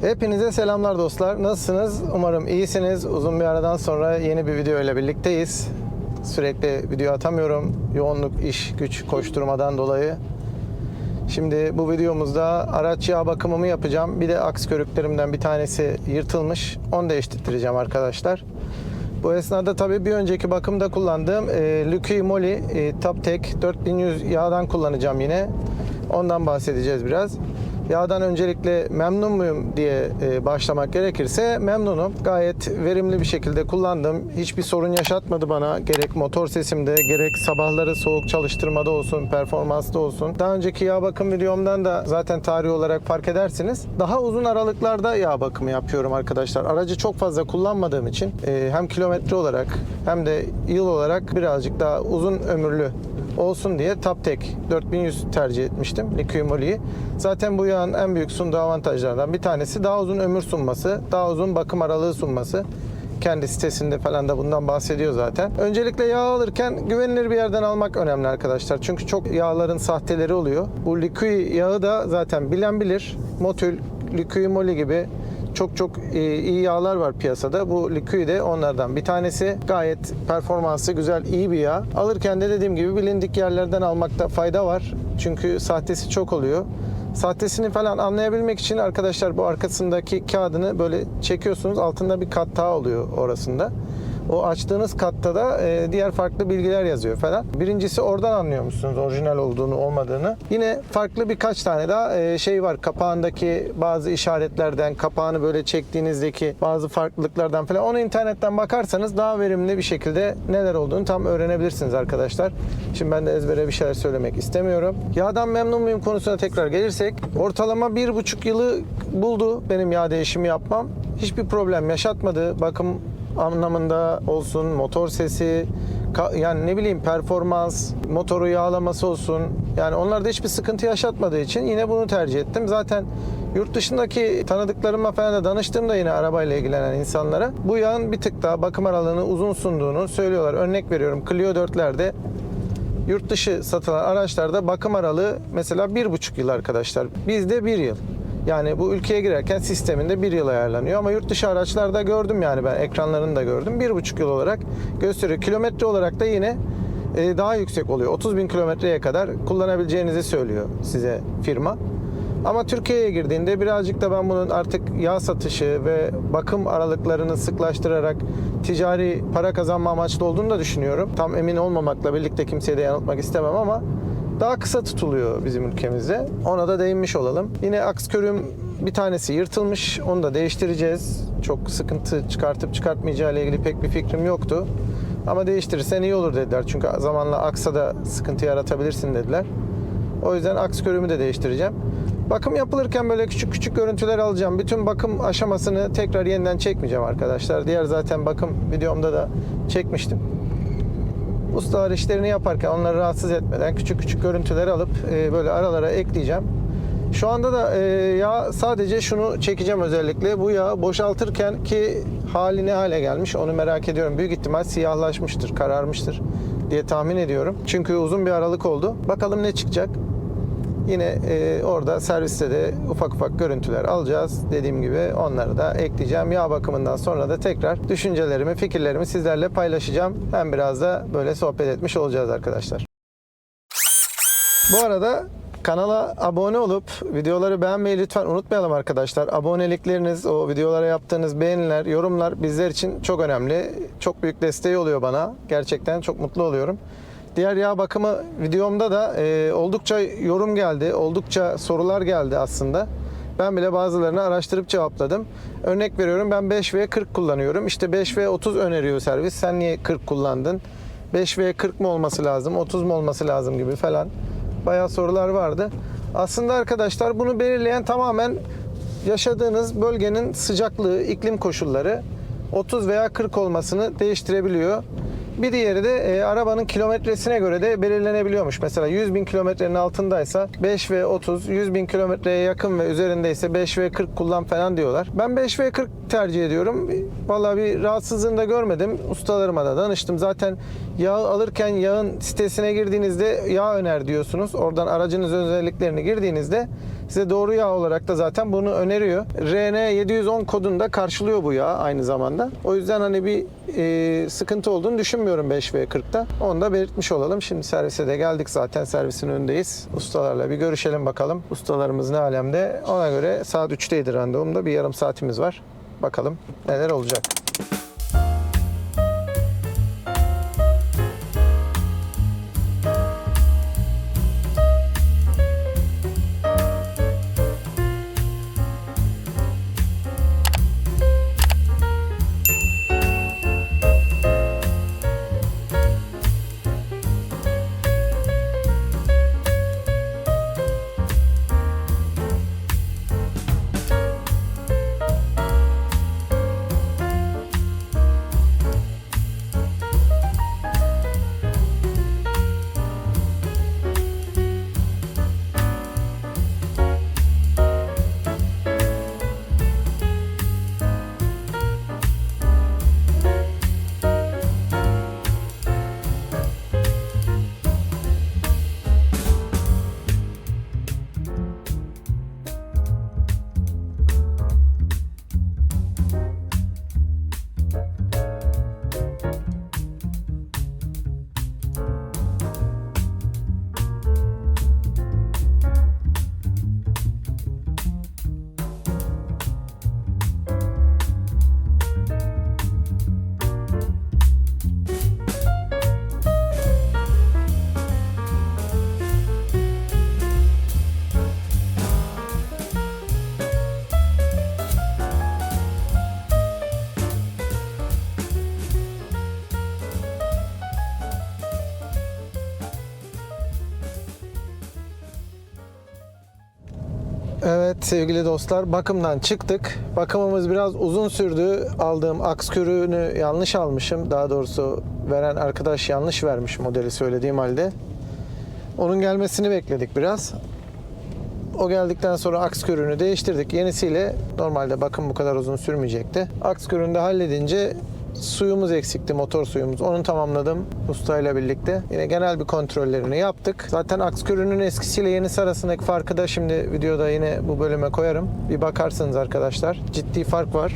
Hepinize selamlar dostlar. Nasılsınız? Umarım iyisiniz. Uzun bir aradan sonra yeni bir video ile birlikteyiz. Sürekli video atamıyorum. Yoğunluk, iş, güç, koşturmadan dolayı. Şimdi bu videomuzda araç yağ bakımımı yapacağım. Bir de aks körüklerimden bir tanesi yırtılmış. Onu değiştireceğim arkadaşlar. Bu esnada tabii bir önceki bakımda kullandığım e, Lucky Moly e, Taptek 4100 yağdan kullanacağım yine. Ondan bahsedeceğiz biraz. Yağdan öncelikle memnun muyum diye e, başlamak gerekirse memnunum. Gayet verimli bir şekilde kullandım. Hiçbir sorun yaşatmadı bana. Gerek motor sesimde gerek sabahları soğuk çalıştırmada olsun, performansta olsun. Daha önceki yağ bakım videomdan da zaten tarih olarak fark edersiniz. Daha uzun aralıklarda yağ bakımı yapıyorum arkadaşlar. Aracı çok fazla kullanmadığım için e, hem kilometre olarak hem de yıl olarak birazcık daha uzun ömürlü olsun diye Taptek 4100 tercih etmiştim Liquid Moly'yi. Zaten bu yağın en büyük sunduğu avantajlardan bir tanesi daha uzun ömür sunması, daha uzun bakım aralığı sunması. Kendi sitesinde falan da bundan bahsediyor zaten. Öncelikle yağ alırken güvenilir bir yerden almak önemli arkadaşlar. Çünkü çok yağların sahteleri oluyor. Bu Liquid yağı da zaten bilen bilir. Motul, Liquid Moly gibi çok çok e, iyi yağlar var piyasada. Bu Liquid de onlardan bir tanesi. Gayet performansı güzel, iyi bir yağ. Alırken de dediğim gibi bilindik yerlerden almakta fayda var. Çünkü sahtesi çok oluyor. Sahtesini falan anlayabilmek için arkadaşlar bu arkasındaki kağıdını böyle çekiyorsunuz. Altında bir kat daha oluyor orasında. O açtığınız katta da e, diğer farklı bilgiler yazıyor falan. Birincisi oradan anlıyor musunuz orijinal olduğunu olmadığını. Yine farklı birkaç tane daha e, şey var. Kapağındaki bazı işaretlerden, kapağını böyle çektiğinizdeki bazı farklılıklardan falan. Onu internetten bakarsanız daha verimli bir şekilde neler olduğunu tam öğrenebilirsiniz arkadaşlar. Şimdi ben de ezbere bir şeyler söylemek istemiyorum. Yağdan memnun muyum konusuna tekrar gelirsek. Ortalama bir buçuk yılı buldu benim yağ değişimi yapmam. Hiçbir problem yaşatmadı. Bakım anlamında olsun, motor sesi, yani ne bileyim performans, motoru yağlaması olsun. Yani onlarda hiçbir sıkıntı yaşatmadığı için yine bunu tercih ettim. Zaten yurt dışındaki tanıdıklarıma falan da danıştığımda yine arabayla ilgilenen insanlara bu yağın bir tık daha bakım aralığını uzun sunduğunu söylüyorlar. Örnek veriyorum Clio 4'lerde yurt dışı satılan araçlarda bakım aralığı mesela bir buçuk yıl arkadaşlar. Bizde bir yıl. Yani bu ülkeye girerken sisteminde bir yıl ayarlanıyor. Ama yurt dışı araçlarda gördüm yani ben ekranlarını da gördüm. Bir buçuk yıl olarak gösteriyor. Kilometre olarak da yine e, daha yüksek oluyor. 30 bin kilometreye kadar kullanabileceğinizi söylüyor size firma. Ama Türkiye'ye girdiğinde birazcık da ben bunun artık yağ satışı ve bakım aralıklarını sıklaştırarak ticari para kazanma amaçlı olduğunu da düşünüyorum. Tam emin olmamakla birlikte kimseye de yanıltmak istemem ama daha kısa tutuluyor bizim ülkemizde. Ona da değinmiş olalım. Yine aks körüm bir tanesi yırtılmış. Onu da değiştireceğiz. Çok sıkıntı çıkartıp çıkartmayacağı ile ilgili pek bir fikrim yoktu. Ama değiştirirsen iyi olur dediler. Çünkü zamanla aksa da sıkıntı yaratabilirsin dediler. O yüzden aks körümü de değiştireceğim. Bakım yapılırken böyle küçük küçük görüntüler alacağım. Bütün bakım aşamasını tekrar yeniden çekmeyeceğim arkadaşlar. Diğer zaten bakım videomda da çekmiştim. Ustalar işlerini yaparken onları rahatsız etmeden küçük küçük görüntüler alıp e, böyle aralara ekleyeceğim. Şu anda da e, yağ sadece şunu çekeceğim özellikle. Bu yağı boşaltırken ki hali ne hale gelmiş onu merak ediyorum. Büyük ihtimal siyahlaşmıştır, kararmıştır diye tahmin ediyorum. Çünkü uzun bir aralık oldu. Bakalım ne çıkacak. Yine e, orada serviste de ufak ufak görüntüler alacağız. Dediğim gibi onları da ekleyeceğim. Yağ bakımından sonra da tekrar düşüncelerimi, fikirlerimi sizlerle paylaşacağım. Hem biraz da böyle sohbet etmiş olacağız arkadaşlar. Bu arada kanala abone olup videoları beğenmeyi lütfen unutmayalım arkadaşlar. Abonelikleriniz, o videolara yaptığınız beğeniler, yorumlar bizler için çok önemli. Çok büyük desteği oluyor bana. Gerçekten çok mutlu oluyorum. Diğer yağ bakımı videomda da e, oldukça yorum geldi, oldukça sorular geldi aslında. Ben bile bazılarını araştırıp cevapladım. Örnek veriyorum ben 5V40 kullanıyorum. İşte 5V30 öneriyor servis. Sen niye 40 kullandın? 5V40 mı olması lazım, 30 mu olması lazım gibi falan. Bayağı sorular vardı. Aslında arkadaşlar bunu belirleyen tamamen yaşadığınız bölgenin sıcaklığı, iklim koşulları 30 veya 40 olmasını değiştirebiliyor. Bir diğeri de e, arabanın kilometresine göre de belirlenebiliyormuş. Mesela 100 bin kilometrenin altındaysa 5 ve 30, 100 bin kilometreye yakın ve üzerindeyse 5 ve 40 kullan falan diyorlar. Ben 5 ve 40 tercih ediyorum. Vallahi bir rahatsızlığını da görmedim. Ustalarıma da danıştım. Zaten yağ alırken yağın sitesine girdiğinizde yağ öner diyorsunuz. Oradan aracınız özelliklerini girdiğinizde Size doğru yağ olarak da zaten bunu öneriyor. RN 710 kodunu da karşılıyor bu yağ aynı zamanda. O yüzden hani bir e, sıkıntı olduğunu düşünmüyorum 5V40'da. Onu da belirtmiş olalım. Şimdi servise de geldik zaten servisin önündeyiz. Ustalarla bir görüşelim bakalım. Ustalarımız ne alemde. Ona göre saat 3'teydi randevumda. Bir yarım saatimiz var. Bakalım neler olacak. Evet sevgili dostlar bakımdan çıktık. Bakımımız biraz uzun sürdü. Aldığım aks kürünü yanlış almışım. Daha doğrusu veren arkadaş yanlış vermiş modeli söylediğim halde. Onun gelmesini bekledik biraz. O geldikten sonra aks kürünü değiştirdik. Yenisiyle normalde bakım bu kadar uzun sürmeyecekti. Aks kürünü de halledince suyumuz eksikti, motor suyumuz. Onu tamamladım ustayla birlikte. Yine genel bir kontrollerini yaptık. Zaten aks kürünün eskisiyle yenisi arasındaki farkı da şimdi videoda yine bu bölüme koyarım. Bir bakarsınız arkadaşlar. Ciddi fark var.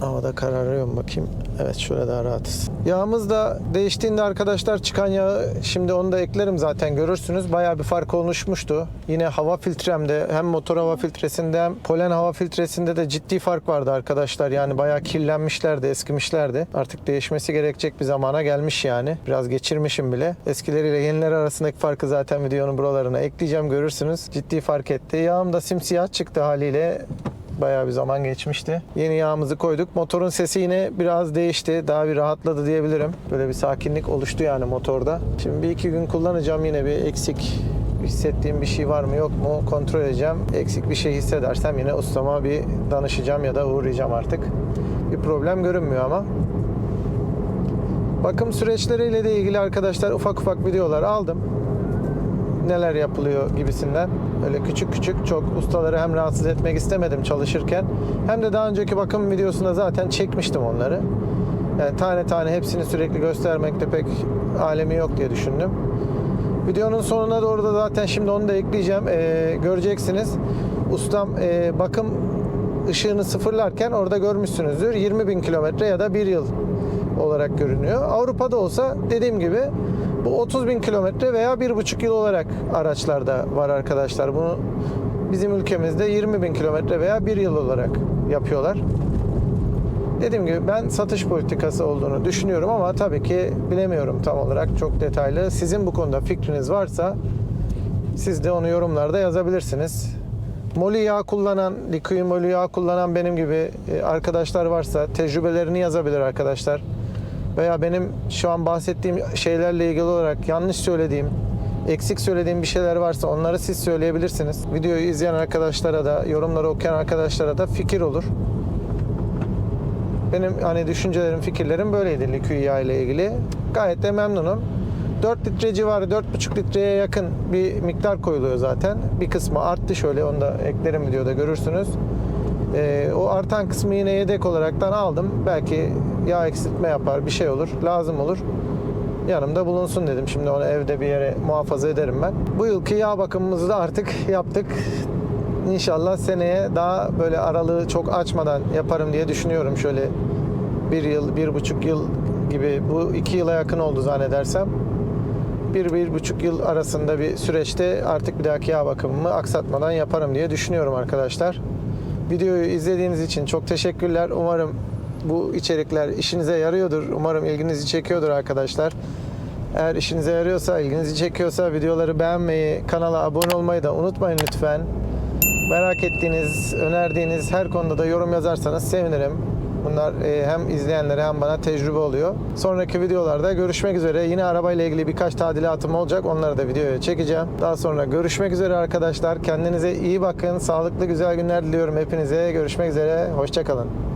Havada kararıyor bakayım. Evet şöyle daha rahatız. Yağımız da değiştiğinde arkadaşlar çıkan yağı şimdi onu da eklerim zaten görürsünüz. Bayağı bir fark oluşmuştu. Yine hava filtremde hem motor hava filtresinde hem polen hava filtresinde de ciddi fark vardı arkadaşlar. Yani bayağı kirlenmişlerdi, eskimişlerdi. Artık değişmesi gerekecek bir zamana gelmiş yani. Biraz geçirmişim bile. Eskileriyle yeniler arasındaki farkı zaten videonun buralarına ekleyeceğim görürsünüz. Ciddi fark etti. Yağım da simsiyah çıktı haliyle bayağı bir zaman geçmişti. Yeni yağımızı koyduk. Motorun sesi yine biraz değişti. Daha bir rahatladı diyebilirim. Böyle bir sakinlik oluştu yani motorda. Şimdi bir iki gün kullanacağım yine bir eksik hissettiğim bir şey var mı yok mu kontrol edeceğim. Eksik bir şey hissedersem yine ustama bir danışacağım ya da uğrayacağım artık. Bir problem görünmüyor ama. Bakım süreçleriyle de ilgili arkadaşlar ufak ufak videolar aldım neler yapılıyor gibisinden. Öyle küçük küçük çok ustaları hem rahatsız etmek istemedim çalışırken. Hem de daha önceki bakım videosunda zaten çekmiştim onları. Yani tane tane hepsini sürekli göstermekte pek alemi yok diye düşündüm. Videonun sonuna doğru da zaten şimdi onu da ekleyeceğim. Ee, göreceksiniz. Ustam e, bakım ışığını sıfırlarken orada görmüşsünüzdür. 20 bin kilometre ya da bir yıl olarak görünüyor. Avrupa'da olsa dediğim gibi bu 30 bin kilometre veya 1,5 yıl olarak araçlarda var arkadaşlar. Bunu bizim ülkemizde 20 bin kilometre veya 1 yıl olarak yapıyorlar. Dediğim gibi ben satış politikası olduğunu düşünüyorum ama tabii ki bilemiyorum tam olarak çok detaylı. Sizin bu konuda fikriniz varsa siz de onu yorumlarda yazabilirsiniz. Moli yağ kullanan, likui moli yağ kullanan benim gibi e, arkadaşlar varsa tecrübelerini yazabilir arkadaşlar. Veya benim şu an bahsettiğim şeylerle ilgili olarak yanlış söylediğim, eksik söylediğim bir şeyler varsa onları siz söyleyebilirsiniz. Videoyu izleyen arkadaşlara da, yorumları okuyan arkadaşlara da fikir olur. Benim hani düşüncelerim, fikirlerim böyleydi likui yağ ile ilgili. Gayet de memnunum. 4 litre civarı, 4,5 litreye yakın bir miktar koyuluyor zaten. Bir kısmı arttı şöyle, onu da eklerim videoda görürsünüz. Ee, o artan kısmı yine yedek olaraktan aldım. Belki yağ eksiltme yapar, bir şey olur, lazım olur. yanımda bulunsun dedim. Şimdi onu evde bir yere muhafaza ederim ben. Bu yılki yağ bakımımızı da artık yaptık. İnşallah seneye daha böyle aralığı çok açmadan yaparım diye düşünüyorum. Şöyle bir yıl, bir buçuk yıl gibi bu iki yıla yakın oldu zannedersem. Bir, bir buçuk yıl arasında bir süreçte artık bir dahaki yağ bakımımı aksatmadan yaparım diye düşünüyorum arkadaşlar. Videoyu izlediğiniz için çok teşekkürler. Umarım bu içerikler işinize yarıyordur. Umarım ilginizi çekiyordur arkadaşlar. Eğer işinize yarıyorsa, ilginizi çekiyorsa videoları beğenmeyi, kanala abone olmayı da unutmayın lütfen. Merak ettiğiniz, önerdiğiniz her konuda da yorum yazarsanız sevinirim. Bunlar e, hem izleyenlere hem bana tecrübe oluyor. Sonraki videolarda görüşmek üzere. Yine arabayla ilgili birkaç tadilatım olacak. Onları da videoya çekeceğim. Daha sonra görüşmek üzere arkadaşlar. Kendinize iyi bakın. Sağlıklı güzel günler diliyorum hepinize. Görüşmek üzere. Hoşçakalın.